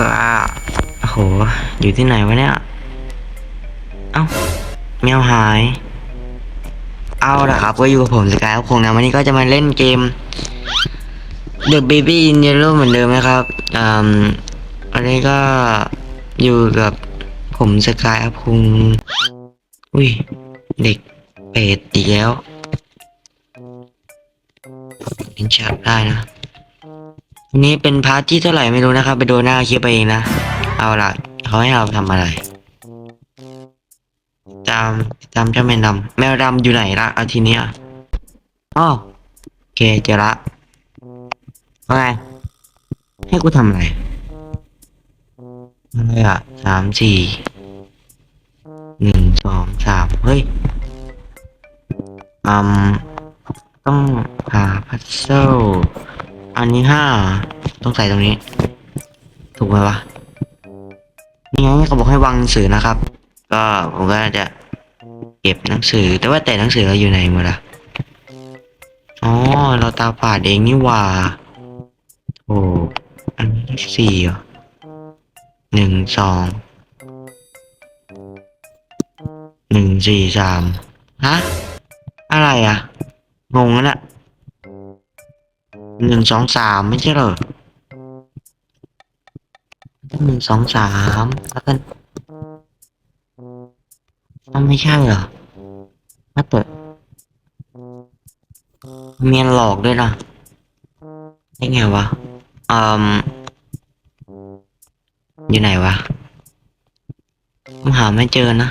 ว้าโอ้โห อยู่ที่ไหนวะเนี่ย เอ้าแมวหาย เอาละครับ ก็อยู่กับผมสกายคงนะ วันนี้ก็จะมาเล่นเกม The Baby in Yellow เหมือนเดิมนะครับอืมอันนี้ก็อยู่กับผมสกายครับคงอุ้ย เด็กเป็ดอีกแล้วเล่นชัดได้นะ อันนี้เป็นพาร์ทที่เท่าไหร่ไม่รู้นะครับ ไปดูหน้าคลิปไปเองนะ เอาละเขาให้เราทำอะไรตามตามเจ้าแมวดำแมวดำอยู่ไหนละเอาทีเนี้ยอ๋อโอเคเจอละว่าไงให้กูทำอะไรอะไรอะสามสี่หนึ่งสองสามเฮ้ยอืมต้องหาพัซเซิล นี้ห้าต้องใส่ตรงนี้ ถูกไหมวะนี่ไงเขาบอกให้วางหนังสือนะครับ ก็ผมก็จะเก็บหนังสือ แต่ว่าแต่หนังสือเราอยู่ไหนหมดอะอ๋อเราตาฝาดเองนี่ว่าโอ้อันนี้สี่หนึ่งสองหนึ่งสี่สามฮะ อะไรอะงงแล้วนะ หนึ่งสองสามไม่ใช่เหรอหนึ่งสองสามแล้วกันมันไม่ใช่เหรอมาเตอะเมียนหลอกด้วยนะได้ไงวะอืมอยู่ไหนวะผมหาไม่เจอนะ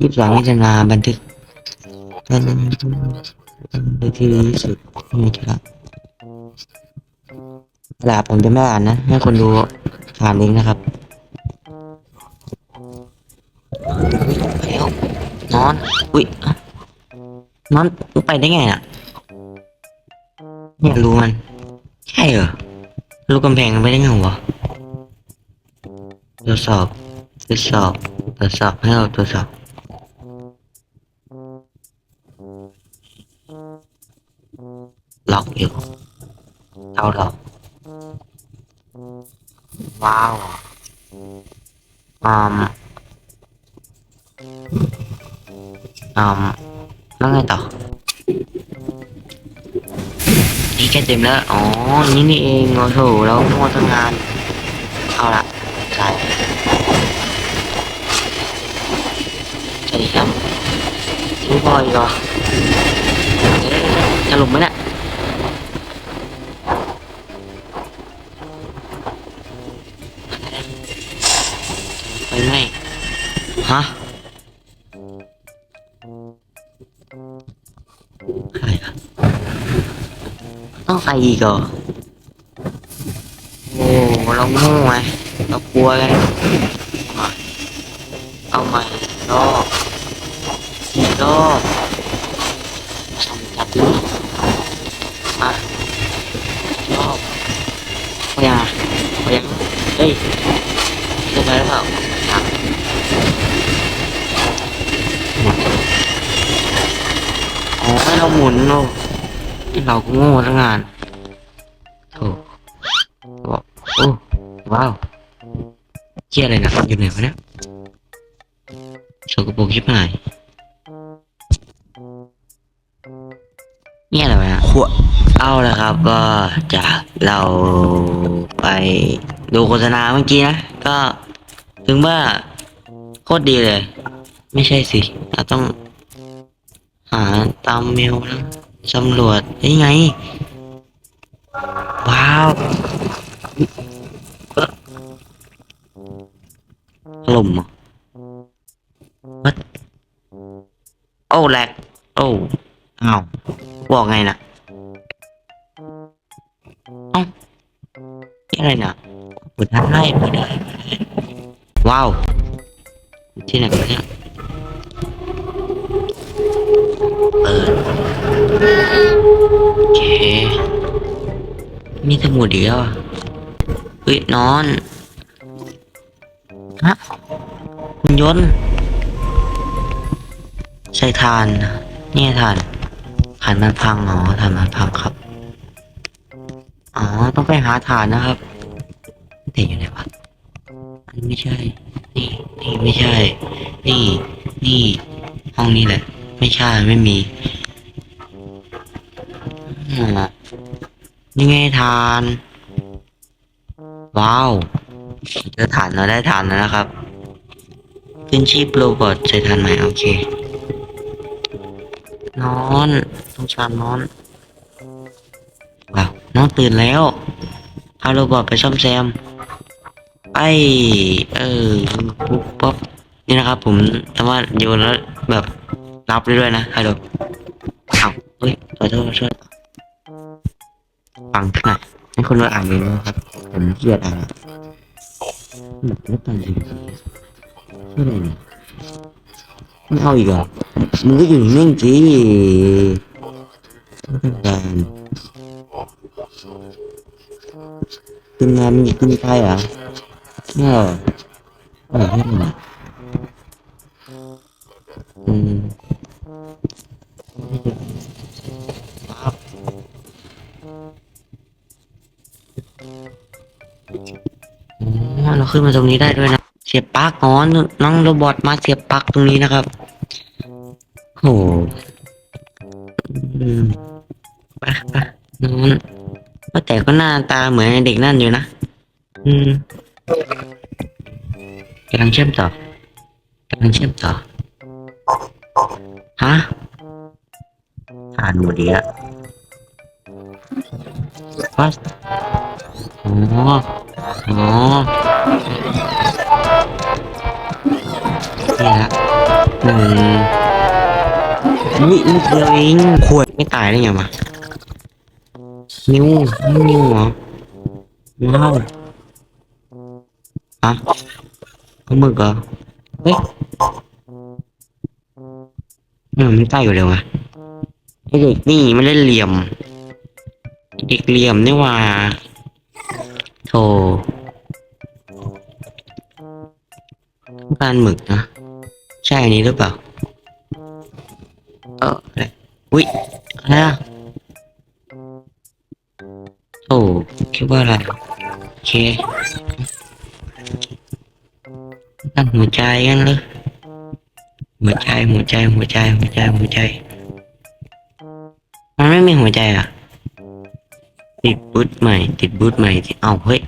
ยี่สิบสองมิถุนาบันทึกบันทึกที่ดีที่สุดนี่ครับเวลาผมจะไม่อ่านนะ ให้คนดูอ่านเองนะครับแล้วนอน อุ้ยเอ้านอนไปได้ไงน่ะเนี่ยรู้มัน ใช่เหรอ รู้กำแพงมันไปได้ไงวะตรวจสอบ ตรวจสอบ ตรวจสอบ ให้เราตรวจสอบ ล็อกอยู่เท่าล็อกว้าวอืมอืมแล้วไงต่อนี่แค่เต็มแล้ว อ๋อ นี่นี่เองโอ้โหแล้วมัวทำงาน เอาละใช่สวัสดีครับชื่อบอยเหรอเอ๊ะจะหลงไหมเนี่ย ไฟไม่ ฮะใครอะต้องใครอีกเหรอโอ้เราโง่ไงเรากลัวไงเอาใหม่รอบอีกรอบทำจัดเลยอะรอบพยาพยาเฮ้ยเรียบร้อยแล้วเปล่าครับอ๋อให้เราหมุนโลให้เราก็โง่ทั้งงานโถบอกโอ้ว้าวเชี่ยอะไรนะอยู่ไหนวะเนี่ยสกปรกชิบหายเนี่ยอะไรวะเนี่ยขวเอาละครับก็จะเราไปดูโฆษณาเมื่อกี้นะ ก็ถึงว่าโคตรดีเลย ไม่ใช่สิ เราต้อง หาตามเมลนะสำรวจได้ไง ว้าวเอ๊ะถล่มเหรอวัดโอ้แหลกโอ้อ้าวบอกไงนะเอ้านี่อะไรนะเปิดได้เปิดได้เปิดได้ว้าวที่ไหนวะเนี่ย เปิดโอเคมีสมุดเดียวอะเฮ้ยนอนฮะหุ่นยนต์ใช้ทานนี่ทานใครานมันพังอ๋อฐานมันพังครับอ๋อต้องไปหาฐานนะครับแต่อยู่ไหนวะอันนี้ไม่ใช่ นี่นี่ไม่ใช่ นี่นี่ห้องนี้แหละ ไม่ใช่ ไม่มีนี่ไงฐาน ว้าวจอฐานเราได้ฐานแล้วนะครับขึ้นชีพโรบอทใช้ฐานไหมโอเคนอนต้องชานนอนว้าวน้องตื่นแล้วเอาโรบอทไปซ่อมแซมไปเออปุ๊บปั๊บนี่นะครับ ผมสามารถโยนแล้วแบบ รับได้ด้วยนะฮัลโหลอ้าวเฮ้ยขอโทษขอโทษฟังขนหน่อยให้คนเราอ่านเลยนะครับผมเกลียดอ่านหมดแล้วตอนจริงๆชื่ออะไรเนี่ยไม่เอาอีกเหรอมึงก็อยู่นิ่งๆสิไม่ต้องการขึ้นงานมีขึ้นไปเหรอะเนี่ยเออไรให้มันอะอืม ครับเราขึ้นมาตรงนี้ได้ด้วยนะ เสียบปลั๊กอ๋อน้องโรบอทมาเสียบปลั๊กตรงนี้นะครับโหอืมไปไปนอนว่าแต่ก็หน้าตาเหมือนเด็กนั่นอยู่นะ อืมกำลังเชื่อมต่อกำลังเชื่อมต่อานหมดดีละวัดอ๋ออ๋อนี่ละหนึ่งนี่นิดเดียวเองขวดไม่ตายได้ไงวะนิ้วนิ้วเหรอว้าวอะเอาหมึกเหรอเฮ้ยเนี่มันใกล้อยู่เดียวะไอ เด็กนี่มันเล่นเหลี่ยม เด็กเหลี่ยมนี่ว่าโธ่ต้องการหมึกนะ ใช่อันนี้หรือเปล่า เอออุ้ยอะไรอะโอ้คิดว่าอะไร โอเคตั้งหัวใจกันเลยหัวใจหัวใจหัวใจหัวใจหัวใจ มีหัวใจอะ ติดบูทใหม่ ติดบูทใหม่ติดเอ้าเฮ้ย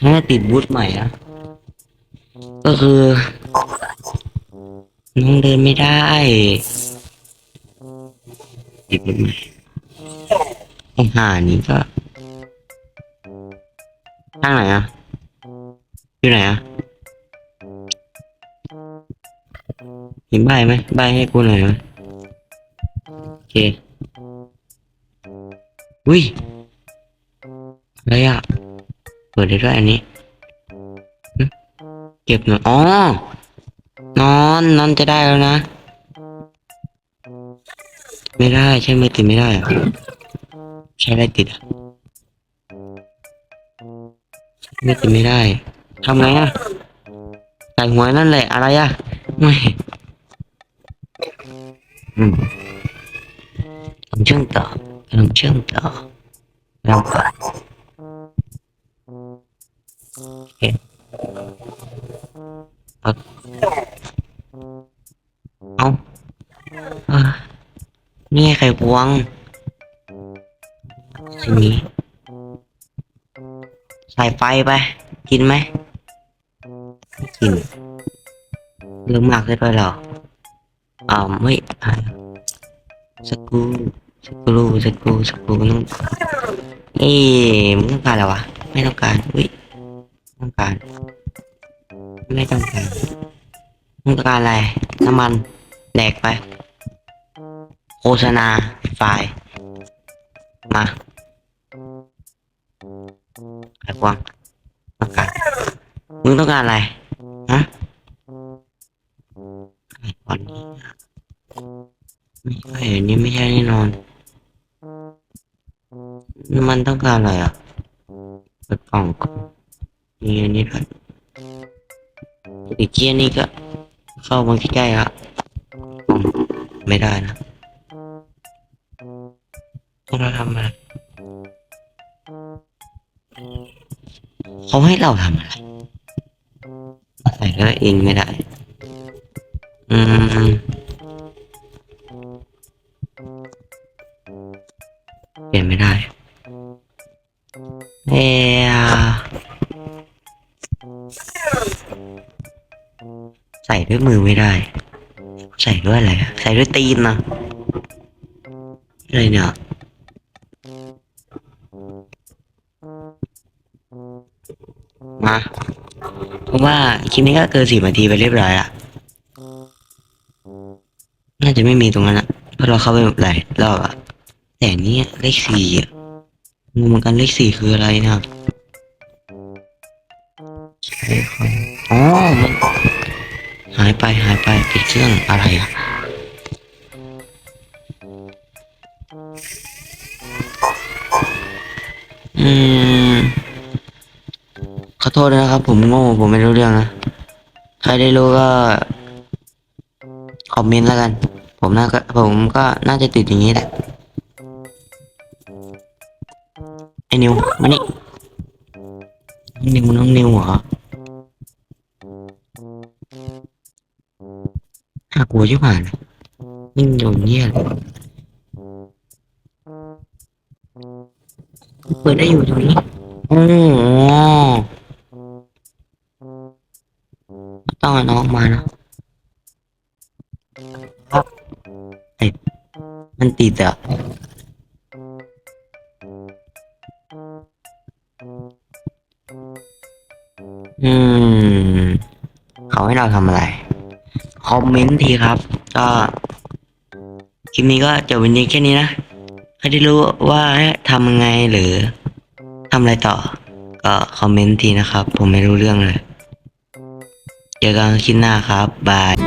ถ้าติดบูทใหม่นะก็คือน้องเดินไม่ได้ ติดบูทใหม่ไอ้ห่านี้ก็ทางไหนอะอยู่ไหนอะ เห็นใบไหมใบให้กูหน่อยไหมโอเคอุ้ยอะไรอะเปิดได้ด้วยอันนี้เก็บหน่อยอ๋อนอนนอนจะได้แล้วนะ ไม่ได้ใช่ไหมติดไม่ได้อะใช้อะไรติดอะไม่ติดไม่ได้ทำไงอะใส่หัวนั่นแหละอะไรอะไม่ อืมลองเชื่อมต่อลองเชื่อมต่อลองก่อนเอา กินไหมไม่กินเรื่องมากเลยไปหรออ่าไม่อ่าสกรูสกรูสกรูสกรูต้องเอ๊ะมึงต้องการอะไรวะ ไม่ต้องการอุ้ยต้องการ ไม่ต้องการต้องการอะไร น้ำมันแดกไป โฆษณาไฟล์มาไอ้กวางต้องการมึงต้องการอะไร ฮะ อันนี้ไม่ใช่แน่นอน มันต้องการอะไรอะเปิดกล่องก่อนมีอันนี้ด้วยอีกเกียนี่ก็ เข้ามาใกล้ๆอะอืมไม่ได้นะพวกเราทำอะไรเขาให้เราทำอะไรใส่แล้วเองไม่ได้ ใส่ด้วยมือไม่ได้ ใส่ด้วยอะไรใส่ด้วยตีนนะอะไรเนี่ยมาเพราะว่าคลิปนี้ก็เกินสิบนาทีไปเรียบร้อยละน่าจะไม่มีตรงนั้นอะเพราะเราเข้าไปหลายรอบอะแต่นี่เลขสี่อะงงเหมือนกันเลขสี่คืออะไรนะครับเลขคนอ๋อมัน หายไปหายไปปิดเครื่องอะไรอะอืมขอโทษนะครับ ผมโง่ผมไม่รู้เรื่องนะ ใครได้รู้ก็คอมเมนต์แล้วกัน ผมน่าก็ผมก็น่าจะติดอย่างนี้แหละไอ้นิวมานี่น้องนิวน้องนิวเหรอ กลัวชิบหายเลยยิ่งโดนเงี้ยเลยเปิดได้อยู่ตรงนี้โอ้ต้องเอาน้องมานะไอ้มันติดอะอืม เขาให้เราทำอะไร คอมเมนต์ทีครับ ก็คลิปนี้ก็จบวันนี้แค่นี้นะให้ได้รู้ว่าทำยังไงหรือทำอะไรต่อ ก็คอมเมนต์ทีนะครับ ผมไม่รู้เรื่องเลย เจอกันคลิปหน้าครับ บาย